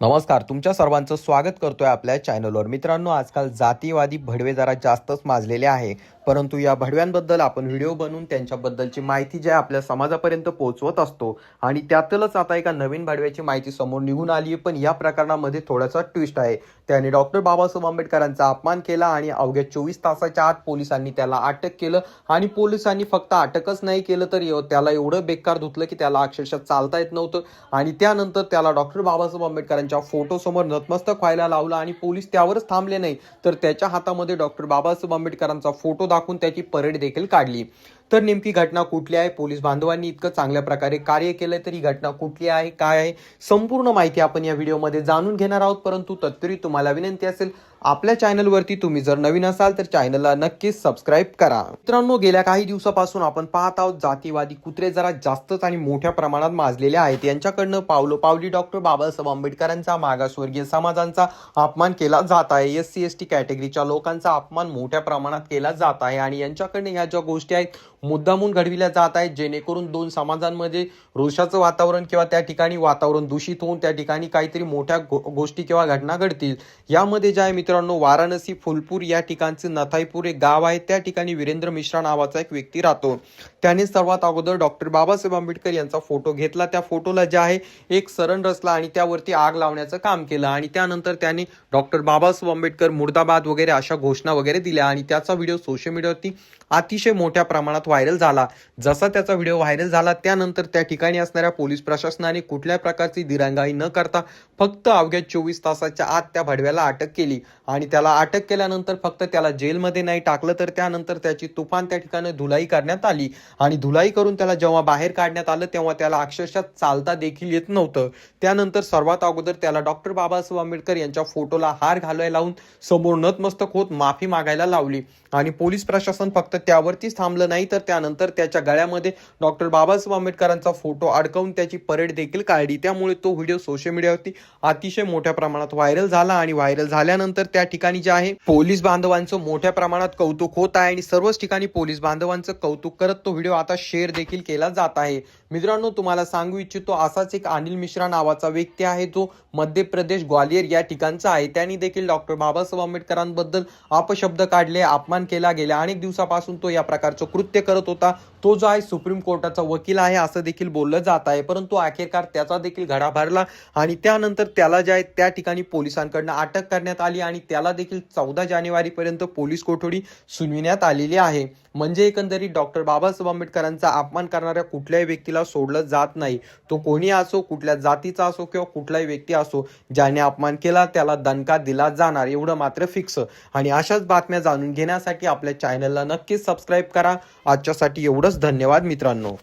नमस्कार तुमच्या सर्वांचं स्वागत करतोय आपल्या चॅनलवर मित्रांनो आजकाल जातीवादी भडवे जरा जास्तच माजलेले आहे. परंतु या भडव्यांबद्दल आपण व्हिडिओ बनवून त्यांच्याबद्दलची माहिती जी आहे आपल्या समाजापर्यंत पोहोचवत असतो आणि त्यातलंच आता एका नवीन भडव्याची माहिती समोर निघून आली आहे. पण या प्रकरणामध्ये थोडासा ट्विस्ट आहे. त्याने डॉक्टर बाबासाहेब आंबेडकरांचा अपमान केला आणि अवघ्या चोवीस तासाच्या आत पोलिसांनी त्याला अटक केलं. आणि पोलिसांनी फक्त अटकच नाही केलं तर त्याला एवढं बेकार धुतलं की त्याला अक्षरशः चालता येत नव्हतं. आणि त्यानंतर त्याला डॉक्टर बाबासाहेब आंबेडकरांच्या फोटोसमोर नतमस्तक व्हायला लावलं आणि पोलीस त्यावरच थांबले नाही. तर त्याच्या हातामध्ये डॉक्टर बाबासाहेब आंबेडकरांचा फोटो टाकून त्याची परेड देखील काढली. तर नेमकी घटना कुठली आहे? पोलीस बांधवांनी इतकं चांगल्या प्रकारे कार्य केलंय तर ही घटना कुठली आहे? काय आहे? संपूर्ण माहिती आपण या व्हिडिओमध्ये जाणून घेणार आहोत. परंतु तत्पूर्वी तुम्हाला विनंती असेल आपल्या चॅनलवरती तुम्ही जर नवीन असाल तर चॅनलला नक्कीच सबस्क्राईब करा. मित्रांनो गेल्या काही दिवसापासून आपण पाहत आहोत जातीवादी कुत्रे जरा जास्तच आणि मोठ्या प्रमाणात माजलेले आहेत. यांच्याकडनं पावलो पावली डॉक्टर बाबासाहेब आंबेडकरांचा मागासवर्गीय समाजांचा अपमान केला जात आहे. एस सी एस टी कॅटेगरीच्या लोकांचा अपमान मोठ्या प्रमाणात केला जात आहे आणि यांच्याकडनं ह्या ज्या गोष्टी आहेत मुद्दामून घडविल्या जात आहेत जेणेकरून दोन समाजांमध्ये रोषाचं वातावरण किंवा त्या ठिकाणी वातावरण दूषित होऊन त्या ठिकाणी काहीतरी मोठ्या गो- गोष्टी किंवा घटना घडतील. यामध्ये जे आहे मित्रांनो वाराणसी फुलपूर या ठिकाणचं नथाईपूर एक गाव आहे. त्या ठिकाणी वीरेंद्र मिश्रा नावाचा एक व्यक्ती राहतो. त्याने सर्वात अगोदर डॉक्टर बाबासाहेब आंबेडकर यांचा फोटो घेतला. त्या फोटोला जे आहे एक सरण रचला आणि त्यावरती आग लावण्याचं काम केलं आणि त्यानंतर त्याने डॉक्टर बाबासाहेब आंबेडकर मुर्दाबाद वगैरे अशा घोषणा वगैरे दिल्या आणि त्याचा व्हिडिओ सोशल मीडियावरती अतिशय मोठ्या प्रमाणात व्हायरल झाला. जसा त्याचा व्हिडिओ व्हायरल झाला त्यानंतर त्या ठिकाणी असणाऱ्या पोलीस प्रशासनाने कुठल्या प्रकारची दिरंगाई न करता फक्त अवघ्या चोवीस तासाच्या आत त्या भडव्याला अटक केली. आणि त्याला अटक केल्यानंतर फक्त त्याला जेलमध्ये नाही टाकलं तर त्यानंतर त्याची तुफान त्या ठिकाणी धुलाई करण्यात आली. आणि धुलाई करून त्याला जेव्हा बाहेर काढण्यात आलं तेव्हा त्याला अक्षरशः चालता देखील येत नव्हतं. त्यानंतर सर्वात अगोदर त्याला डॉक्टर बाबासाहेब आंबेडकर यांच्या फोटोला हार घालायला लावून समोर नतमस्तक होत माफी मागायला लावली. आणि पोलीस प्रशासन फक्त त्यावरतीच थांबलं नाही तर त्यानंतर त्याच्या गळ्यामध्ये डॉक्टर बाबासाहेब आंबेडकरांचा फोटो अडकवून त्याची परेड देखील काढली. त्यामुळे तो व्हिडिओ सोशल मीडियावरती अतिशय मोठ्या प्रमाणात व्हायरल झाला आणि व्हायरल झाल्यानंतर त्या ठिकाणी जे आहे पोलीस बांधवांचं मोठ्या प्रमाणात कौतुक होत आहे आणि सर्वच ठिकाणी पोलीस बांधवांचं कौतुक करत तो व्हिडिओ आता शेअर देखील केला जात आहे. मित्रांनो तुम्हाला सांगू इच्छितो असाच एक अनिल मिश्रा नावाचा व्यक्ती आहे जो मध्य प्रदेश ग्वालियर या ठिकाणचा आहे. त्यांनी देखील डॉक्टर बाबासाहेब आंबेडकरांबद्दल अपशब्द काढले अपमान केला गेल्या अनेक दिवसापासून तो या प्रकारचं कृत्य करत होता. तो जो आहे सुप्रीम कोर्टाचा वकील आहे असं देखील बोललं जात आहे. परंतु अखेरकार त्याचा देखील घडा भरला आणि त्यानंतर त्याला जे आहे त्या ठिकाणी पोलिसांकडनं अटक करण्यात आली आणि त्याला देखील चौदा जानेवारीपर्यंत पोलीस कोठडी सुनविण्यात आलेली आहे. म्हणजे एकंदरीत डॉक्टर बाबासाहेब आंबेडकरांचा अपमान करणाऱ्या कुठल्याही व्यक्तीला सोडलं जात नाही. तो कोणी असो कुठल्या जातीचा असो किंवा कुठलाही व्यक्ती असो ज्याने अपमान केला त्याला दणका दिला जाणार. एवढं मात्र फिक्स. आणि अशाच बातम्या जाणून घेण्यासाठी आपल्या चॅनलला नक्कीच सबस्क्राईब करा. आजच्यासाठी एवढंच. धन्यवाद मित्रांनो.